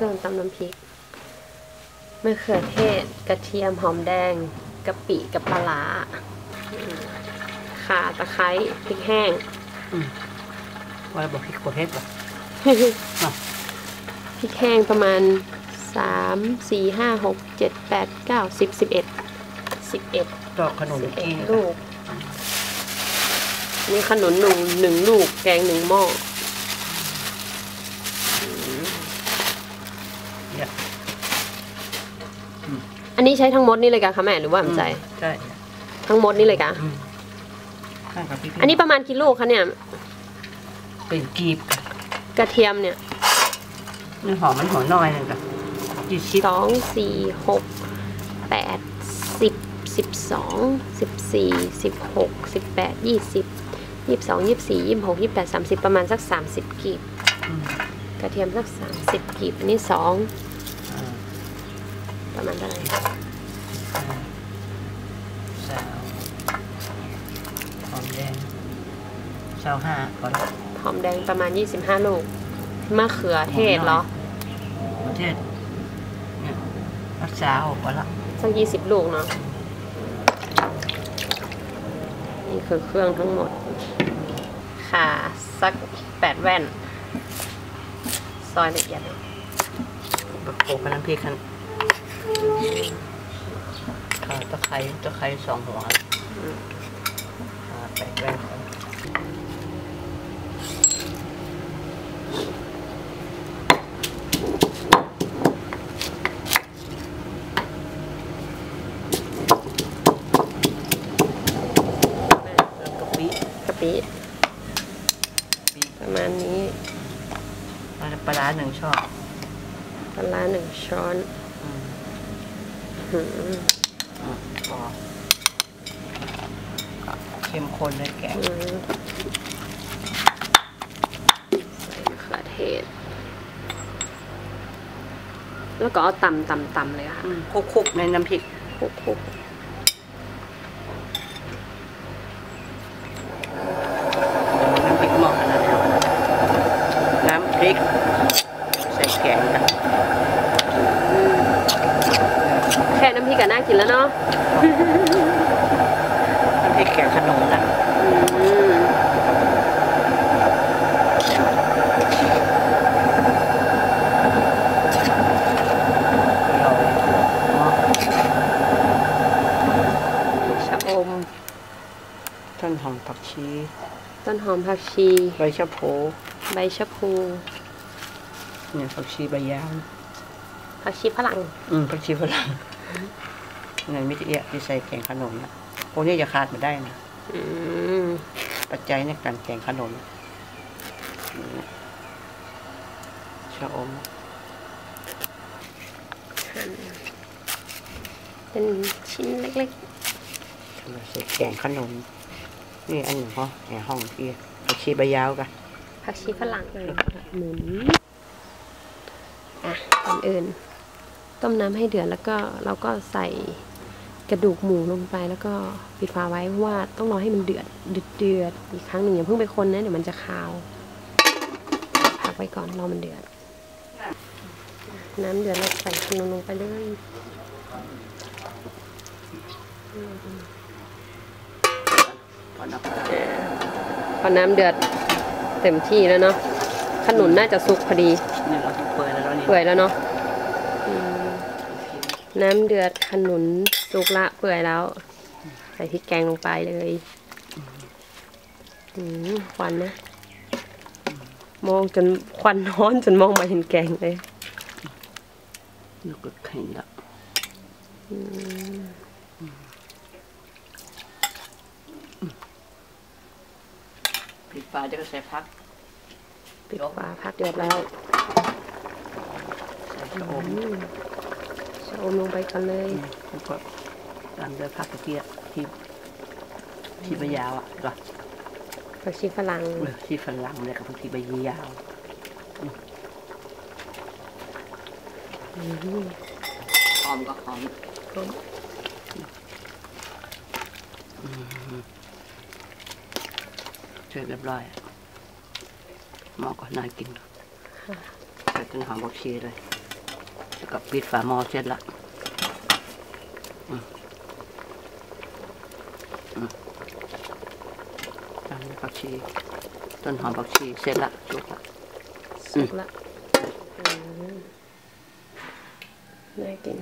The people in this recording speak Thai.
เครื่องตำน้ำพริกมะเขือเทศ กระเทียมหอมแดงกะปิกับปลาร้าอืมข่าตะไคร้พริกแห้งว่าบอกพี่โคเทสป่ะพริกแห้งประมาณสามสี่ห้าหกเจ็ดแปดเก้าสิบสิบเอ็ดสิบเอ็ดดอกขนมสิบเอ็จีดนลูกนี่ขนุนหนึ่งหนึ่งลูกแกงหนึ่งหม้อ เนี่ยอันนี้ใช้ทั้งหมดนี่เลยกะคะแม่หรือว่ามันใจใช่ทั้งหมดนี่เลยกะอืมข้างกับพี่อันนี้ประมาณกี่ลูกคะเนี่ย เป็นกีบกระเทียมเนี่ยมันหอมมันหอมน้อยนึงกับยี่สิบสองสี่หกแปดสิบสิบสองสิบสี่สิบหกสิบแปดยี่สิบยี่สิบสองยี่สิบสี่ยี่สิบหกยี่สิบแปดสามสิบประมาณสักสามสิบกีบอืมกระเทียมสักสามสิบกีบอันนี้สองอ่า ประมาณเท่าไหร่สาวหอมแดงสาวห้าก่อนหอมแดงประมาณยี่สิบห้าลูก มะเขือเทศเหรอประเทศเนี่ยรักษาออกก่อนละสักยี่สิบลูกเนาะนี่คือเครื่องทั้งหมด ค่ะ สักแปดแว่น ซอยละเอียดแบบโขลกกับน้ำพริกกัน ข่าตะไคร้ตะไคร้สองหัวข่าแปดแว่นก่อนแล้วกะปิกะปิประมาณนี้แล้วปลาร้าหนึ่งช้อนปลาร้าหนึ่งช้อนอืมหืมอืมพอ เข้มข้นเลยแกงอืมใส่มะเขือเทศ แล้วก็เอาตำตำตำเลยค่ะคลุกคุกๆในน้ำพริกคลุกคลุก น้ำพริกหม้อขนาดนี้น้ำพริก ใส่แกงกัน แค่น้ำพริ กก็น่ากินแล้วเนาะน้ำพริกแกงขนมนะอืมชะอมต้นหอมผักชี ต้นหอมผักชี ใบชะโพใบชะพูเนี่ยผักชีใบยาวผักชีฝรั่ง อืมผักชีฝรั่ง นั่นมิตรเอียที่ใส่แกงขนมนะพวกนี้จะขาดไม่ได้นะอืมปัจจัยในการแกงขนมอืมชะอมหั่นเป็นชิ้นเล็กเราใส่แกงขนม นี่อันหนึ่งเหรอแหนห้องที่ผักชีใบยาวกันๆผักชีฝรั่งหมุนอะก่อนอื่น ต้มน้ำให้เดือดแล้วก็เราก็ใส่กระดูกหมูลงไปแล้วก็ปิดฝาไว้เพราะว่าต้องรอให้มันเดือดเดือดเดือดอีกครั้งหนึ่งอย่าเพิ่งไปคนนะเดี๋ยวมันจะคาวพักไว้ก่อนรอมันเดือด น้ำเดือดเราใส่ขนมลงไปเลยพอนับไปพอน้ำเดือดเต็มที่แล้วเนาะขนุนน่าจะสุกพอดีเนี่ยเราเปิดแล้วนี่เปื่อยแล้วเนาะอืม น้ำเดือดขนุนสุกละเปื่อยแล้ว ใส่พริกแกงลงไปเลยอืมควันนะ มองจนควันร้อนจนมองไมาเห็นแกงเลยนึกว่าแข็งละอืมปิดฟ้าจะก็ใส่พักปิดฝาพักเดือดแล้วใส่ชะอม อืมชะอมลงไปก่อนเลยแล้วก็ตามด้วยผักกระเทียมที่ที่ใบยาวอะก็ผักชีฝรั่งเออที่ฝรั่งเนี่ยกับผักชีใบยาวอืมหอมก็หอมเสร็จเรียบร้อยหม้อก็น่ากินใส่ต้นหอมผักชีเลย แล้วก็ปิดฝาหม้อเสร็จละอืมอืมตามด้วยผักชี ต้นหอมผักชีเสร็จละสุกละสุกละอืมน่ากิน